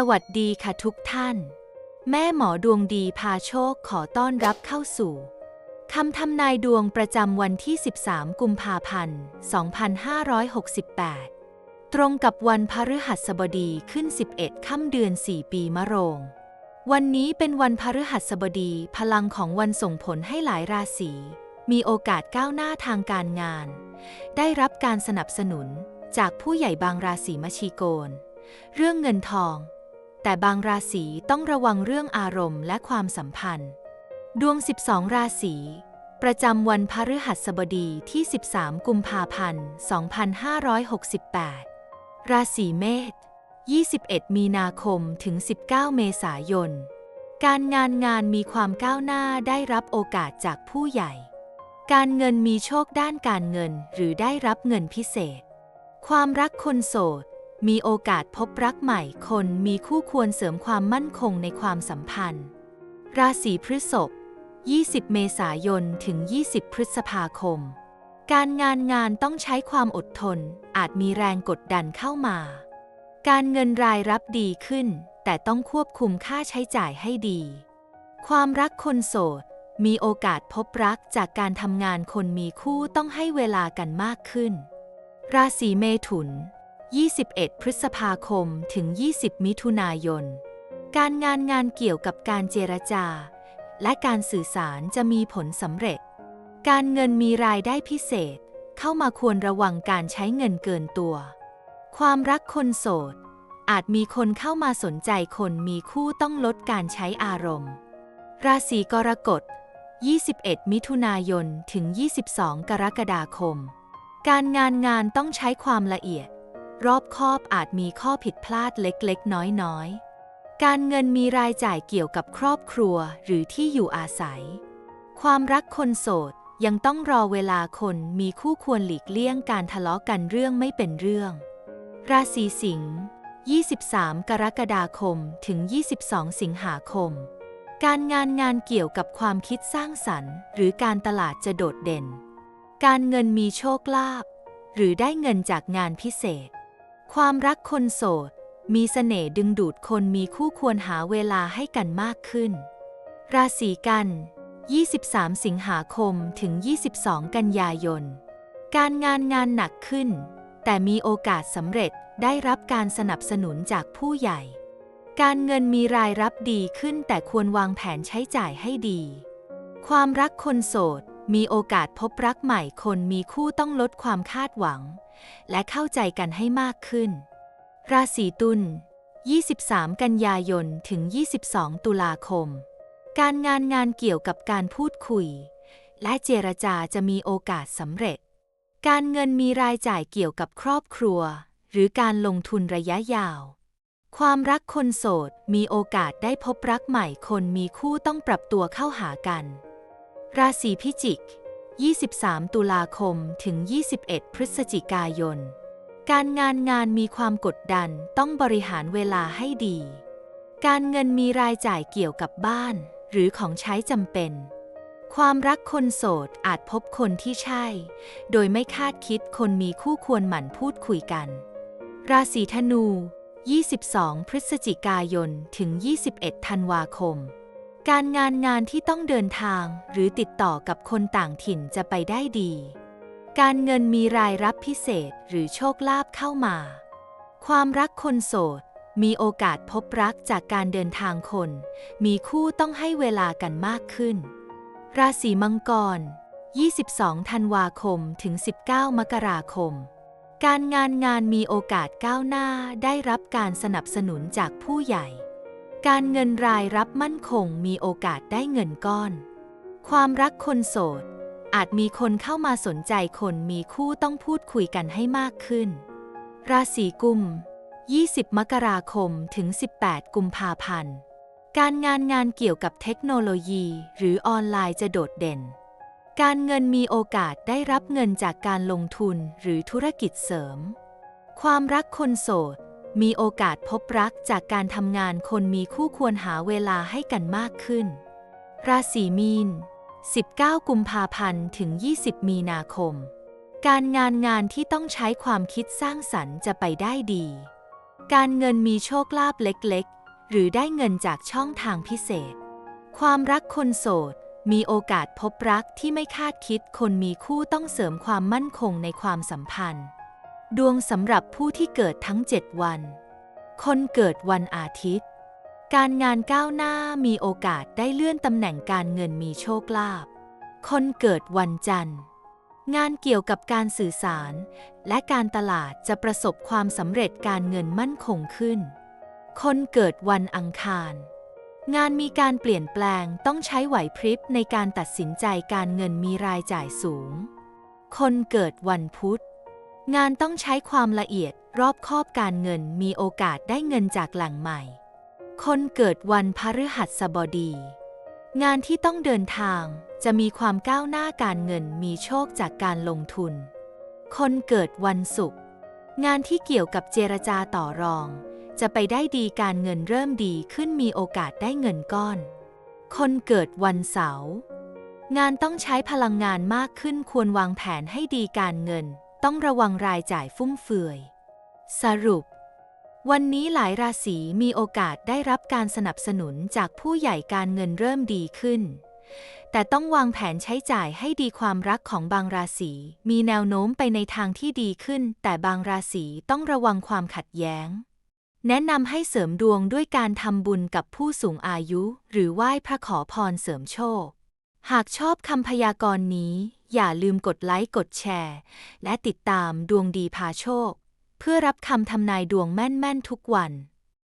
สวัสดีค่ะทุกท่าน แม่หมอดวงดีพาโชคขอต้อนรับเข้าสู่คำทำนายดวงประจำวันที่ 13 กุมภาพันธ์ 2568 ตรงกับวันพฤหัสบดีขึ้น 11 ค่ำเดือน 4 ปีมะโรง วันนี้เป็นวันพฤหัสบดีพลังของวันส่งผลให้หลายราศี มีโอกาสก้าวหน้าทางการงาน ได้รับการสนับสนุนจากผู้ใหญ่บางราศีมชีโกน เรื่องเงินทอง แต่บางราศีต้องระวังเรื่องอารมณ์และความสัมพันธ์ ดวง 12 ราศี ประจำวันพฤหัสบดีที่ 13 กุมภาพันธ์ 2568 ราศีเมษ 21 มีนาคมถึง 19 เมษายน การงานงานมีความก้าวหน้าได้รับโอกาสจากผู้ใหญ่ การเงินมีโชคด้านการเงินหรือได้รับเงินพิเศษ ความรักคนโสด มีโอกาสพบรักใหม่คนมีคู่ควรเสริมความมั่นคงในความสัมพันธ์ ราศีพฤษภ 20 เมษายน ถึง 20 พฤษภาคม การงานงานต้องใช้ความอดทน อาจมีแรงกดดันเข้ามา การเงินรายรับดีขึ้น แต่ต้องควบคุมค่าใช้จ่ายให้ดี ความรักคนโสด มีโอกาสพบรักจากการทำงานคนมีคู่ต้องให้เวลากันมากขึ้น ราศีเมถุน 21 พฤษภาคมถึง 20 มิถุนายน การงานงานเกี่ยวกับการเจรจา และการสื่อสารจะมีผลสำเร็จ การเงินมีรายได้พิเศษ เข้ามาควรระวังการใช้เงินเกินตัว ความรักคนโสด อาจมีคนเข้ามาสนใจคนมีคู่ต้องลดการใช้อารมณ์ ราศีกรกฎ 21 มิถุนายนถึง 22 กรกฎาคม การงานงานต้องใช้ความละเอียด รอบคอบอาจมีข้อผิดพลาดเล็กๆ น้อยๆ การเงินมีรายจ่ายเกี่ยวกับครอบครัวหรือที่อยู่อาศัย ความรักคนโสดยังต้องรอเวลาคนมีคู่ควรหลีกเลี่ยงการทะเลาะกันเรื่องไม่เป็นเรื่อง ราศีสิงห์ 23 กรกฎาคมถึง 22 สิงหาคม การงานงานเกี่ยวกับความคิดสร้างสรรค์ หรือการตลาดจะโดดเด่น การเงินมีโชคลาภหรือได้เงินจากงานพิเศษ ความรักคนโสด มีเสน่ห์ดึงดูดคนมีคู่ควรหาเวลาให้กันมากขึ้น ราศีกัน 23 สิงหาคมถึง 22 กันยายน การงานงานหนักขึ้น แต่มีโอกาสสำเร็จได้รับการสนับสนุนจากผู้ใหญ่ การเงินมีรายรับดีขึ้นแต่ควรวางแผนใช้จ่ายให้ดี ความรักคนโสด มีโอกาสพบรักใหม่คนมีคู่ต้องลดความคาดหวัง และเข้าใจกันให้มากขึ้น ราศีตุล 23 กันยายน ถึง 22 ตุลาคม การงานงานเกี่ยวกับการพูดคุย และเจรจาจะมีโอกาสสำเร็จ การเงินมีรายจ่ายเกี่ยวกับครอบครัว หรือการลงทุนระยะยาว ความรักคนโสดมีโอกาสได้พบรักใหม่คนมีคู่ต้องปรับตัวเข้าหากัน ราศีพิจิก 23 ตุลาคมถึง 21 พฤศจิกายน การงานงานมีความกดดันต้องบริหารเวลาให้ดี การเงินมีรายจ่ายเกี่ยวกับบ้าน หรือของใช้จำเป็น ความรักคนโสดอาจพบคนที่ใช่ โดยไม่คาดคิดคนมีคู่ควรหมั่นพูดคุยกัน ราศีธนู 22 พฤศจิกายนถึง 21 ธันวาคม การงานงานที่ต้องเดินทางหรือติดต่อกับคนต่างถิ่นจะไปได้ดี การเงินมีรายรับพิเศษหรือโชคลาภเข้ามา ความรักคนโสด มีโอกาสพบรักจากการเดินทางคน มีคู่ต้องให้เวลากันมากขึ้น ราศีมังกร 22 ธันวาคมถึง 19 มกราคม การงานงานมีโอกาสก้าวหน้าได้รับการสนับสนุนจากผู้ใหญ่ การเงินรายรับมั่นคงมีโอกาสได้เงินก้อน ความรักคนโสด อาจมีคนเข้ามาสนใจคนมีคู่ต้องพูดคุยกันให้มากขึ้น ราศีกุม 20 มกราคมถึง 18 กุมภาพันธ์ การงานงานเกี่ยวกับเทคโนโลยีหรือออนไลน์จะโดดเด่น การเงินมีโอกาสได้รับเงินจากการลงทุนหรือธุรกิจเสริม ความรักคนโสด มีโอกาสพบรักจากการทำงานคนมีคู่ควรหาเวลาให้กันมากขึ้น ราศีมีน 19 กุมภาพันธ์ถึง 20 มีนาคม การงานงานที่ต้องใช้ความคิดสร้างสรรค์จะไปได้ดี การเงินมีโชคลาภเล็กๆ หรือได้เงินจากช่องทางพิเศษ ความรักคนโสด มีโอกาสพบรักที่ไม่คาดคิดคนมีคู่ต้องเสริมความมั่นคงในความสัมพันธ์ ดวงสำหรับผู้ที่เกิดทั้ง 7 วัน คนเกิดวันอาทิตย์ การงานก้าวหน้ามีโอกาสได้เลื่อนตำแหน่งการเงินมีโชคลาภ คนเกิดวันจันทร์ งานเกี่ยวกับการสื่อสาร และการตลาดจะประสบความสำเร็จการเงินมั่นคงขึ้น คนเกิดวันอังคาร งานมีการเปลี่ยนแปลงต้องใช้ไหวพริบในการตัดสินใจการเงินมีรายจ่ายสูง คนเกิดวันพุธ งานต้องใช้ความละเอียดรอบคอบการเงินมีโอกาสได้เงินจากแหล่งใหม่ คนเกิดวันพฤหัสบดี งานที่ต้องเดินทางจะมีความก้าวหน้าการเงินมีโชคจากการลงทุน คนเกิดวันศุกร์งานที่เกี่ยวกับเจรจาต่อรอง จะไปได้ดีการเงินเริ่มดีขึ้นมีโอกาสได้เงินก้อน คนเกิดวันเสาร์งานต้องใช้พลังงานมากขึ้นควรวางแผนให้ดีการเงิน ต้องระวังรายจ่ายฟุ่มเฟือย สรุป วันนี้หลายราศีมีโอกาสได้รับการสนับสนุนจากผู้ใหญ่การเงินเริ่มดีขึ้น แต่ต้องวางแผนใช้จ่ายให้ดีความรักของบางราศีมีแนวโน้มไปในทางที่ดีขึ้น แต่บางราศีต้องระวังความขัดแย้ง แนะนำให้เสริมดวงด้วยการทำบุญกับผู้สูงอายุ หรือไหว้พระขอพรเสริมโชค หากชอบคำพยากรณ์นี้ อย่าลืมกดไลค์กดแชร์ และติดตามดวงดีพาโชค เพื่อรับคำทำนายดวงแม่น ๆ ทุกวัน